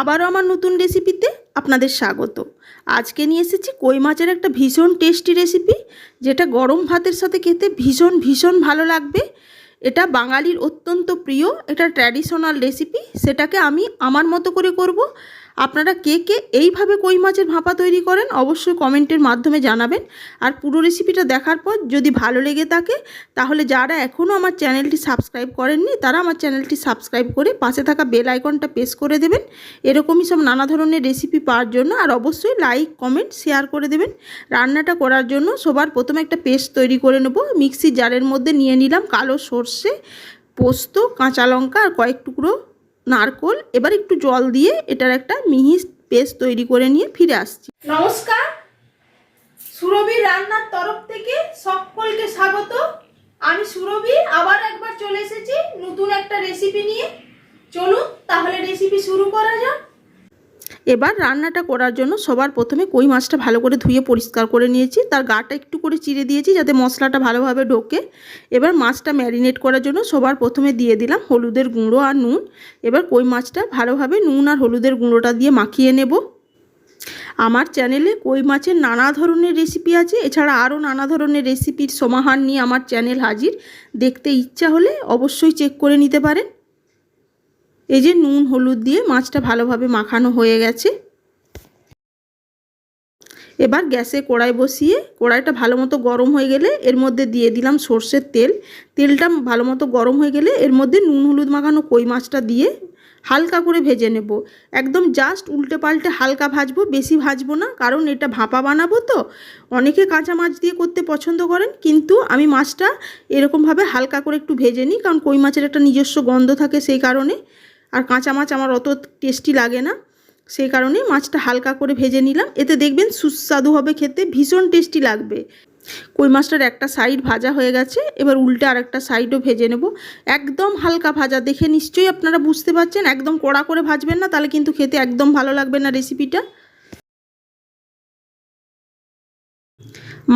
আবারও আমার নতুন রেসিপিতে আপনাদের স্বাগত। আজকে নিয়ে এসেছি কই মাছের একটা ভীষণ টেস্টি রেসিপি, যেটা গরম ভাতের সাথে খেতে ভীষণ ভীষণ ভালো লাগবে। এটা বাঙালির অত্যন্ত প্রিয়, এটা ট্র্যাডিশনাল রেসিপি, সেটাকে আমি আমার মতো করে করব। আপনারা কে কে এইভাবে কই মাছের ভাপা তৈরি করেন অবশ্যই কমেন্টের মাধ্যমে জানাবেন। আর পুরো রেসিপিটা দেখার পর যদি ভালো লেগে থাকে, তাহলে যারা এখনও আমার চ্যানেলটি সাবস্ক্রাইব করেননি, তারা আমার চ্যানেলটি সাবস্ক্রাইব করে পাশে থাকা বেল আইকনটা প্রেস করে দেবেন। এরকমই সব নানা ধরনের রেসিপি পাওয়ার জন্য আর অবশ্যই লাইক, কমেন্ট, শেয়ার করে দেবেন। রান্নাটা করার জন্য সবার প্রথমে একটা পেস্ট তৈরি করে নেব। মিক্সি জারের মধ্যে নিয়ে নিলাম কালো সর্ষে, পোস্ত, কাঁচা লঙ্কা আর কয়েক টুকরো নারকোল, এবার একটু জল দিয়ে এটার একটা মিহি পেস্ট তৈরি করে নিয়ে ফিরে আসছি। নমস্কার। সুরভি রান্নার তরফ থেকে সকলকে স্বাগত। আমি সুরভি, আবার একবার চলে এসেছি নতুন একটা রেসিপি নিয়ে। চলুন, তাহলে রেসিপি শুরু করা যাক। এবার রান্নাটা করার জন্য সবার প্রথমে কই মাছটা ভালো করে ধুয়ে পরিষ্কার করে নিয়েছি। তার গাটা একটু করে চিড়ে দিয়েছি যাতে মশলাটা ভালোভাবে ঢোকে। এবার মাছটা ম্যারিনেট করার জন্য সবার প্রথমে দিয়ে দিলাম হলুদের গুঁড়ো আর নুন। এবার কই মাছটা ভালোভাবে নুন আর হলুদের গুঁড়োটা দিয়ে মাখিয়ে নেব। আমার চ্যানেলে কই মাছের নানা ধরনের রেসিপি আছে। এছাড়া আরও নানা ধরনের রেসিপির সমাহার নিয়ে আমার চ্যানেল হাজির। দেখতে ইচ্ছা হলে অবশ্যই চেক করে নিতে পারেন। এই যে নুন, হলুদ দিয়ে মাছটা ভালোভাবে মাখানো হয়ে গেছে। এবার গ্যাসে কড়াই বসিয়ে, কড়াইটা ভালো মতো গরম হয়ে গেলে এর মধ্যে দিয়ে দিলাম সর্ষের তেল। তেলটা ভালো মতো গরম হয়ে গেলে এর মধ্যে নুন, হলুদ মাখানো কই মাছটা দিয়ে হালকা করে ভেজে নেব। একদম জাস্ট উল্টে পাল্টে হালকা ভাজবো, বেশি ভাজবো না, কারণ এটা ভাপা বানাবো তো। অনেকে কাঁচা মাছ দিয়ে করতে পছন্দ করেন, কিন্তু আমি মাছটা এরকমভাবে হালকা করে একটু ভেজে নিই, কারণ কই মাছের একটা নিজস্ব গন্ধ থাকে সেই কারণে। আর কাঁচা মাছ আমার অত টেস্টি লাগে না। সেই কারণে মাছটা হালকা করে ভেজে নিলাম। এতে দেখবেন সুস্বাদু হবে খেতে, ভীষণ টেস্টি লাগবে। কই মাছটার একটা সাইড ভাজা হয়ে গেছে, এবার উল্টে আর একটা সাইডও ভেজে নেব। একদম হালকা ভাজা, দেখে নিশ্চয়ই আপনারা বুঝতে পারছেন, একদম কড়া করে ভাজবেন না, তাহলে কিন্তু খেতে একদম ভালো লাগবে না রেসিপিটা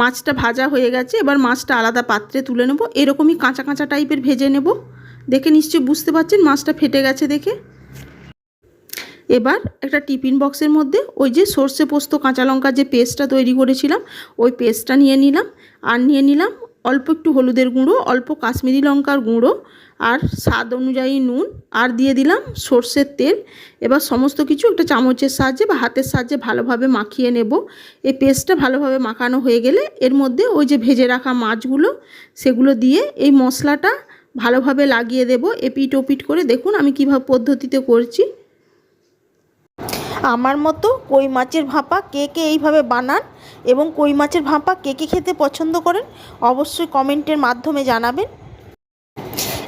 মাছটা ভাজা হয়ে গেছে, এবার মাছটা আলাদা পাত্রে তুলে নেব। এরকমই কাঁচা কাঁচা টাইপের ভেজে নেব। দেখে নিশ্চয়ই বুঝতে পারছেন, মাছটা ফেটে গেছে দেখে। এবার একটা টিফিন বক্সের মধ্যে ওই যে সর্ষে পোস্ত, কাঁচা লঙ্কার যে পেস্টটা তৈরি করেছিলাম, ওই পেস্টটা নিয়ে নিলাম। আর নিয়ে নিলাম অল্প একটু হলুদের গুঁড়ো, অল্প কাশ্মীরি লঙ্কার গুঁড়ো আর স্বাদ অনুযায়ী নুন। আর দিয়ে দিলাম সর্ষের তেল। এবার সমস্ত কিছু একটা চামচের সাহায্যে বা হাতের সাহায্যে ভালোভাবে মাখিয়ে নেব। এই পেস্টটা ভালোভাবে মাখানো হয়ে গেলে এর মধ্যে ওই যে ভেজে রাখা মাছগুলো, সেগুলো দিয়ে এই মশলাটা ভালোভাবে লাগিয়ে দেব, এপিট ওপিট করে। দেখুন আমি কীভাবে পদ্ধতিতে করছি। আমার মতো কই মাছের ভাপা কে কে এইভাবে বানান এবং কই মাছের ভাপা কে কে খেতে পছন্দ করেন, অবশ্যই কমেন্টের মাধ্যমে জানাবেন।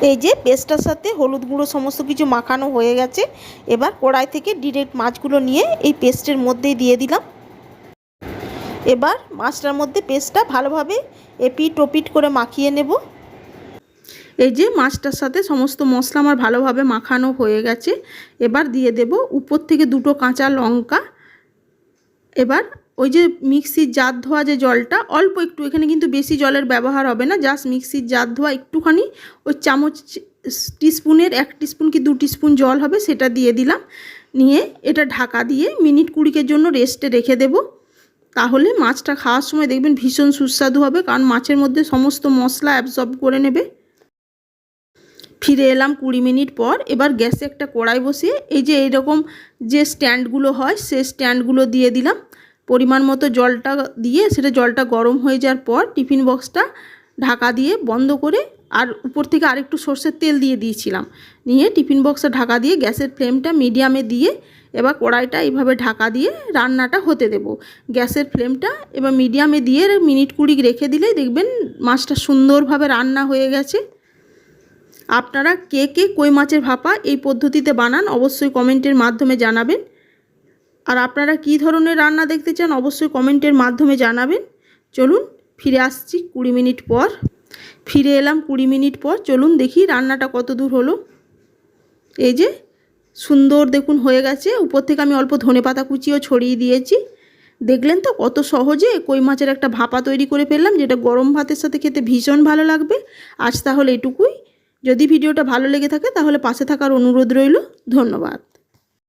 এই যে পেস্টটার সাথে হলুদ গুঁড়ো সমস্ত কিছু মাখানো হয়ে গেছে, এবার কড়াই থেকে ডিরেক্ট মাছগুলো নিয়ে এই পেস্টের মধ্যেই দিয়ে দিলাম। এবার মাছটার মধ্যে পেস্টটা ভালোভাবে এপিট ওপিট করে মাখিয়ে নেব। এই যে মাছটার সাথে সমস্ত মশলা আমার ভালোভাবে মাখানো হয়ে গেছে। এবার দিয়ে দেব উপর থেকে দুটো কাঁচা লঙ্কা। এবার ওই যে মিক্সির জাত ধোয়া যে জলটা, অল্প একটু, এখানে কিন্তু বেশি জলের ব্যবহার হবে না, জাস্ট মিক্সির জাত ধোয়া একটুখানি, ওই চামচ টিস্পুনের, এক টিস্পুন কি দু টিস্পুন জল হবে সেটা দিয়ে দিলাম। নিয়ে এটা ঢাকা দিয়ে মিনিট কুড়িকের জন্য রেস্টে রেখে দেব। তাহলে মাছটা খাওয়ার সময় দেখবেন ভীষণ সুস্বাদু হবে, কারণ মাছের মধ্যে সমস্ত মশলা অ্যাবজর্ব করে নেবে। ফিরে এলাম কুড়ি মিনিট পর, এবার গ্যাসে একটা কড়াই বসিয়ে, এই যে এইরকম যে স্ট্যান্ডগুলো হয়, সে স্ট্যান্ডগুলো দিয়ে দিলাম। পরিমাণ মতো জলটা দিয়ে, সেটা জলটা গরম হয়ে যাওয়ার পর টিফিন বক্সটা ঢাকা দিয়ে বন্ধ করে, আর উপর থেকে আরেকটু সর্ষের তেল দিয়ে দিয়েছিলাম। নিয়ে টিফিন বক্সটা ঢাকা দিয়ে গ্যাসের ফ্লেমটা মিডিয়ামে দিয়ে, এবার কড়াইটা এইভাবে ঢাকা দিয়ে রান্নাটা হতে দেব। গ্যাসের ফ্লেমটা এবার মিডিয়ামে দিয়ে মিনিট কুড়ি রেখে দিলে দেখবেন মাছটা সুন্দরভাবে রান্না হয়ে গেছে। আপনারা কে কে কই মাছের ভাপা এই পদ্ধতিতে বানান অবশ্যই কমেন্টের মাধ্যমে জানাবেন। আর আপনারা কি ধরনের রান্না দেখতে চান অবশ্যই কমেন্টের মাধ্যমে জানাবেন। চলুন ফিরে আসছি কুড়ি মিনিট পর। ফিরে এলাম কুড়ি মিনিট পর। চলুন দেখি রান্নাটা কত দূর হলো। এই যে সুন্দর দেখুন হয়ে গেছে। উপর থেকে আমি অল্প ধনে পাতা কুচিও ছড়িয়ে দিয়েছি। দেখলেন তো কত সহজে কই মাছের একটা ভাপা তৈরি করে ফেললাম, যেটা গরম ভাতের সাথে খেতে ভীষণ ভালো লাগবে। আজ তাহলে এটুকুই। যদি ভিডিওটা ভালো লেগে থাকে তাহলে পাশে থাকার অনুরোধ রইল। ধন্যবাদ।